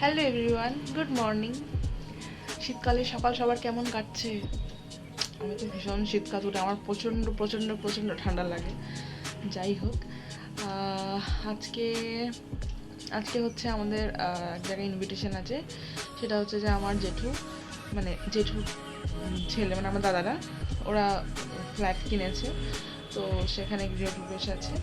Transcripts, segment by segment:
Hello everyone good morning শীতকালে সকাল সবার কেমন কাটছে? আমি তো ভীষণ শীতকাল উঠে আমার প্রচণ্ড প্রচণ্ড প্রচণ্ড ঠান্ডা লাগে। যাই হোক আজকে আজকে হচ্ছে আমাদের এক জায়গায় ইনভিটেশন আছে। সেটা হচ্ছে যে আমার জেঠু মানে জেঠু ছেলে মানে আমার দাদারা, ওরা ফ্ল্যাট কিনেছে। তো সেখানে গৃহপ্রবেশ আছে।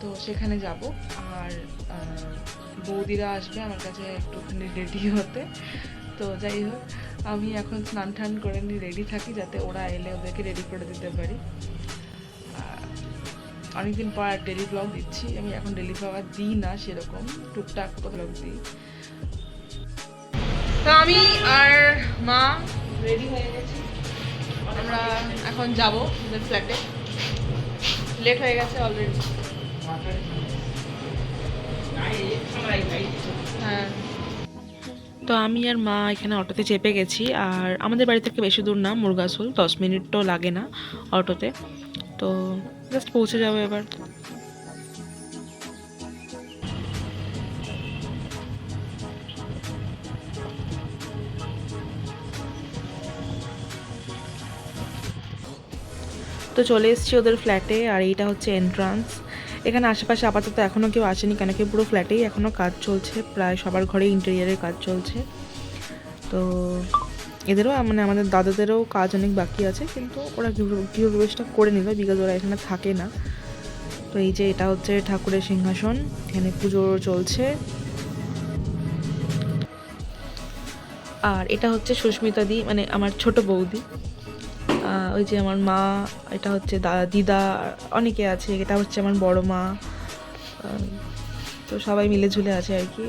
তো সেখানে যাব। আর বৌদিরা আসবে আমার কাছে একটুখানি রেডি হতে। তো যাই হোক, আমি এখন স্নান টান করে নিয়ে রেডি থাকি যাতে ওরা এলে ওদেরকে রেডি করে দিতে পারি। অনেকদিন পর আর ডেলি ব্লগ দিচ্ছি, আমি এখন ডেলি ব্লগ আর দিই না সেরকম, টুকটাক ব্লগ দিই। তো আমি আর মা রেডি হয়ে গেছি। আমরা এখন যাব ওদের ফ্ল্যাটে লেট হয়ে গেছে অলরেডি হ্যাঁ। তো আমি আর মা এখানে অটোতে চেপে গেছি, আর আমাদের বাড়ি থেকে বেশি দূর না মুরগাসুল দশ মিনিটও লাগে না অটোতে। তো জাস্ট পৌঁছে যাব এবার। তো চলে এসেছি ওদের ফ্ল্যাটে আর এইটা হচ্ছে এন্ট্রান্স এখানে আশেপাশে আপাতত এখনও কেউ আসেনি, কেন কি পুরো ফ্ল্যাটেই এখনও কাজ চলছে, প্রায় সবার ঘরে ইন্টেরিয়ারের কাজ চলছে। তো এদেরও মানে আমাদের দাদাদেরও কাজ অনেক বাকি আছে, কিন্তু ওরা গৃহ- গৃহপ্রবেশটা করে নিল বিকজ ওরা এখানে থাকে না। তো এই যে এটা হচ্ছে ঠাকুরের সিংহাসন, এখানে পুজো চলছে। আর এটা হচ্ছে সুস্মিতা দি মানে আমার ছোট বৌদি। ওই যে আমার মা, এটা হচ্ছে দিদা, অনেকে আছে, এটা হচ্ছে আমার বড় মা। তো সবাই মিলে ঝুলে আছে আর কি।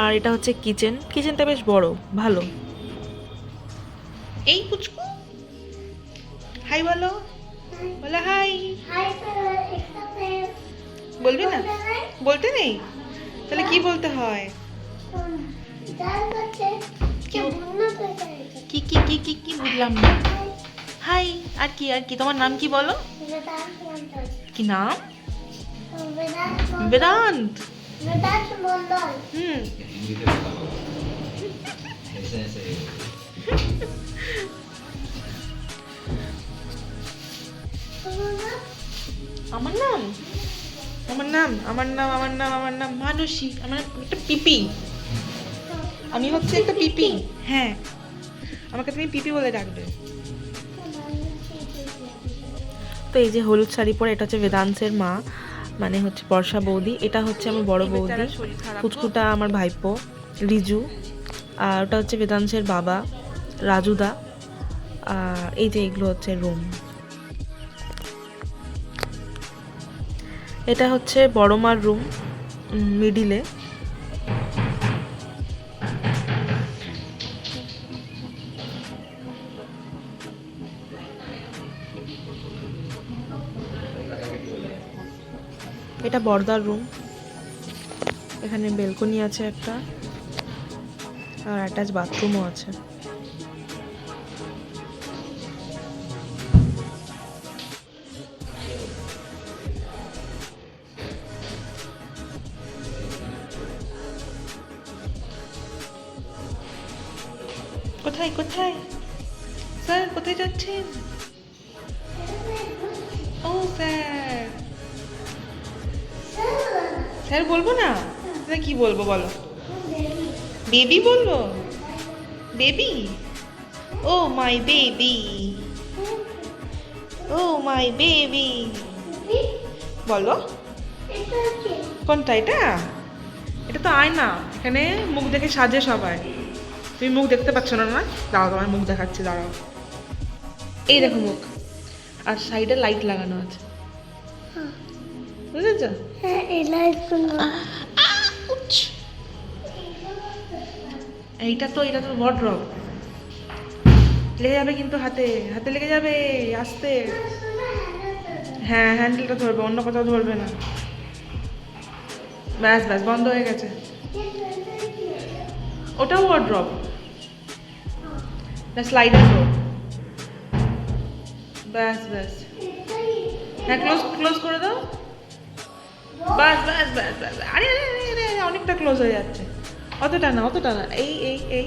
আর এটা হচ্ছে কিচেন। কিচেনটা বেশ বড়, ভালো। এই পুচকু। হাই বলো। বলো হাই। বলবি না? বলতে নেই? তাহলে কি বলতে হয়? কি কি কি কি কি বুঝলাম না। হাই, আর কি আর কি, তোমার নাম কি বলো? কি নাম? বেদান্ত। হুম। আমার নাম? আমার নাম আমার নাম আমার নাম আমার নাম মানসী, আমার একটা পিপি। আমি হচ্ছে একটা পিপি। হ্যাঁ। আমাকে তুমি পিপি বলে ডাকবে। তো এই যে হলুদ শাড়ি পরে এটা হচ্ছে বেদান্তের মা মানে হচ্ছে বর্ষা বৌদি। এটা হচ্ছে আমার বড় বৌদি। কুচকুটা আমার ভাইপো রিজু। আর ওটা হচ্ছে বেদাংশের বাবা রাজুদা। আর এই যে এগুলো হচ্ছে রুম। এটা হচ্ছে বড় মার রুম মিডিলে। এটা বর্দার রুম এখানে বেলকনি আছে একটা, আর অ্যাটাচ বাথরুমও আছে। কোথায় কোথায়? স্যার, কোথায় যাচ্ছেন? ও, স্যার। স্যার, বলব না? তাহলে কি বলব বলো? বেবি বলব? Baby? Oh my baby. Oh my baby. বলো। কোনটা এটা? এটা তো আয়না। এখানে মুখ দেখে সাজে সবাই। তুমি মুখ দেখতে পাচ্ছ না না দাঁড়াও তোমার মুখ দেখাচ্ছি, দাঁড়াও। এই দেখো মুখ। আর সাইডে লাইট লাগানো আছে। বুঝেছ? উচ। এইটা তো এটা তো ওয়ার্ড্রপ লেগে যাবে কিন্তু হাতে হাতে লেগে যাবে আস্তে। হ্যাঁ হ্যান্ডেলটা ধরবে অন্য কোথাও ধরবে না। ব্যাস ব্যাস বন্ধ হয়ে গেছে। ওটাও ওয়ার্ড্রপ না স্লাইডার ডোর ব্যাস ব্যাস। হ্যাঁ ক্লোজ ক্লোজ করে দাও। বাস বাস বাস বাস আরে আরে আরে আরে অনেকটা ক্লোজ হয়ে যাচ্ছে। অতটা না অতটা না। এই এই এই।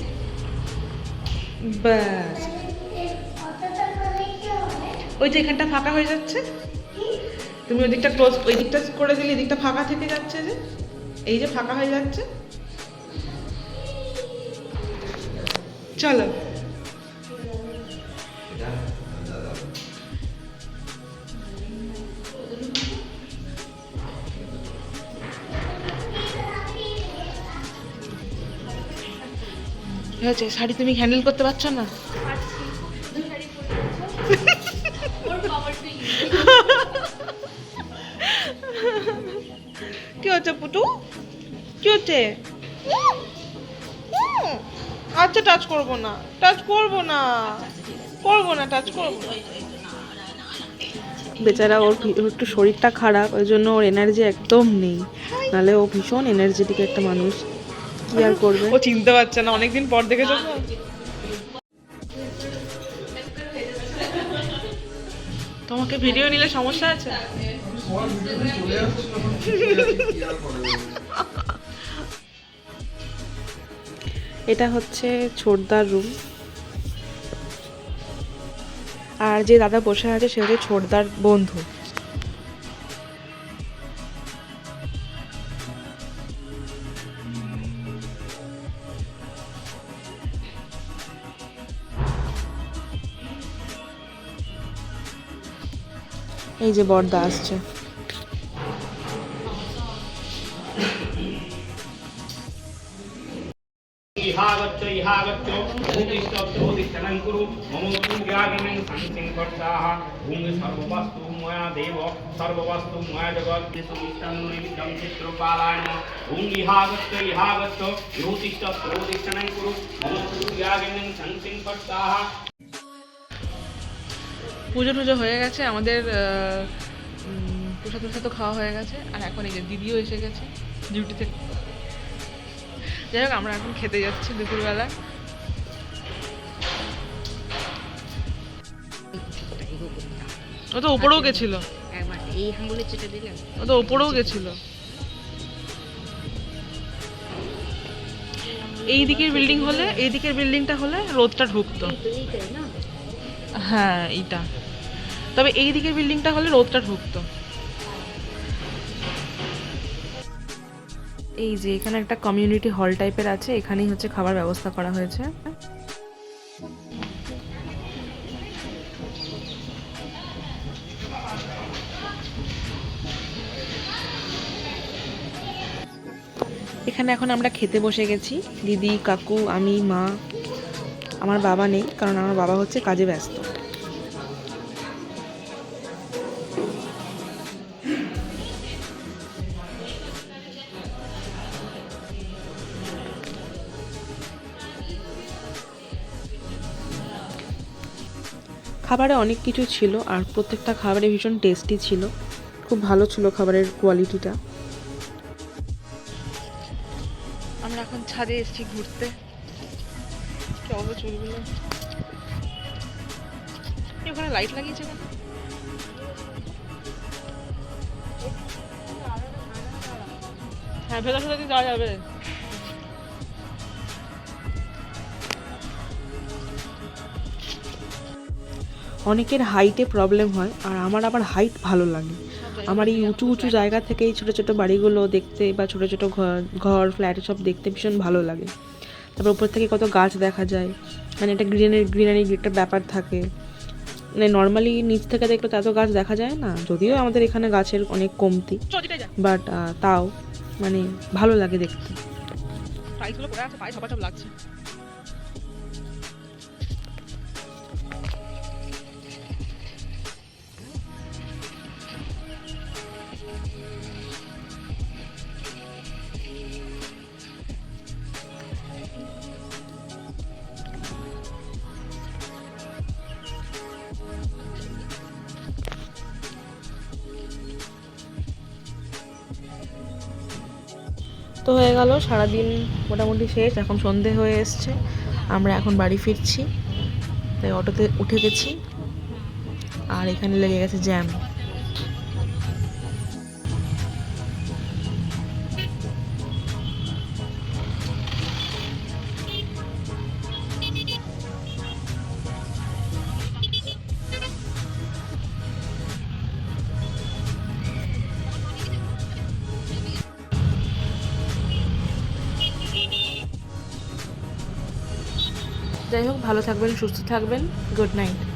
ব্যাস ওই যে এখানটা ফাঁকা হয়ে যাচ্ছে। তুমি ওই দিকটা ক্লোজ ওই দিকটা করে দিলে দিকটা ফাঁকা থেকে যাচ্ছে যে। এই যে ফাঁকা হয়ে যাচ্ছে। চলো। কি হয়েছে? শাড়ি তুমি হ্যান্ডেল করতে পারছ না? কি হচ্ছে পুটু? কি হচ্ছে? আচ্ছা টাচ করব না। টাচ করব না। করব না টাচ করব বেচারা ওর একটু শরীরটা খারাপ ওই জন্য ওর এনার্জি একদম নেই। নাহলে ও ভীষণ এনার্জেটিক একটা মানুষ। কি আর করবে? ও চিনতে পারছে না অনেকদিন পর দেখেছ তোমাকে ভিডিও নিলে সমস্যা আছে? এটা হচ্ছে ছোটদার রুম আর যে দাদা বসে আছে সে হচ্ছে ছোটদার বন্ধু। এই যে বর্দা আসছে ইহাগচ্ছ ইহাগচ্ছ ভূতিষ্ঠোদিষ্ঠনং কুরু মম পূজাগিনিং সংসিংকর্ষাः ভূমি সর্ববস্তু ময়া দেব সর্ববস্তু ময়া জগৎ সুমিষ্টন্নৈবিদ্যং চিত্রপালায়ন ভূমি ইহাগচ্ছ ইহাগচ্ছ ভূতিষ্ঠোদিষ্ঠনং কুরু মম পূজাগিনিং সংসিংকর্ষাः পুজো টুজো হয়ে গেছে আমাদের প্রসাদ প্রসাদ তো খাওয়া হয়ে গেছে আর এখন এই যে দিদিও এসে গেছে ডিউটি থেকে যাই হোক আমরা এখন খেতে যাচ্ছি দুপুরবেলা। ও তো উপরেও গেছিল। এই আঙুলে চেটে দিলাম ও তো উপরেও গেছিল। এই দিকের বিল্ডিং হলে এই দিকের বিল্ডিংটা হলে রোদটা ঢুকতো। হ্যাঁ এইটা। তবে এই দিকের বিল্ডিংটা হলে রোদটা ঢুকতো এই যে এখানে একটা কমিউনিটি হল টাইপের আছে, এখানেই হচ্ছে খাবার ব্যবস্থা করা হয়েছে। এখানে এখন আমরা খেতে বসে গেছি। দিদি, কাকু, আমি, মা, আমার বাবা নেই, কারণ আমার বাবা হচ্ছে কাজে ব্যস্ত। খাবারে অনেক কিছু ছিল আর প্রত্যেকটা খাবারে ভীষণ টেস্টি ছিল। খুব ভালো ছিল খাবারের কোয়ালিটিটা আমরা এখন ছাদে এসেছি ঘুরতে। ওখানে লাইট লাগিয়েছে কেন? হ্যাঁ ভেতর দিয়ে যাওয়া যাবে। অনেকের হাইটে প্রবলেম হয়, আর আমার আবার হাইট ভালো লাগে। আমার এই উঁচু উঁচু জায়গা থেকে এই ছোটো ছোটো বাড়িগুলো দেখতে বা ছোটো ছোটো ঘর ঘর ফ্ল্যাট সব দেখতে ভীষণ ভালো লাগে। তারপর উপর থেকে কত গাছ দেখা যায় মানে একটা গ্রিনারি গ্রিনারি একটা ব্যাপার থাকে। মানে নর্মালি নিচ থেকে দেখলে তো এত গাছ দেখা যায় না, যদিও আমাদের এখানে গাছের অনেক কমতি বাট তাও মানে ভালো লাগে দেখতে। লাগছে। তো হয়ে গেল, সারাদিন মোটামুটি শেষ, এখন সন্ধে হয়ে এসছে, আমরা এখন বাড়ি ফিরছি, তাই অটোতে উঠে গেছি, আর এখানে লেগে গেছে জ্যাম। যাই হোক ভালো থাকবেন সুস্থ থাকবেন গুড নাইট।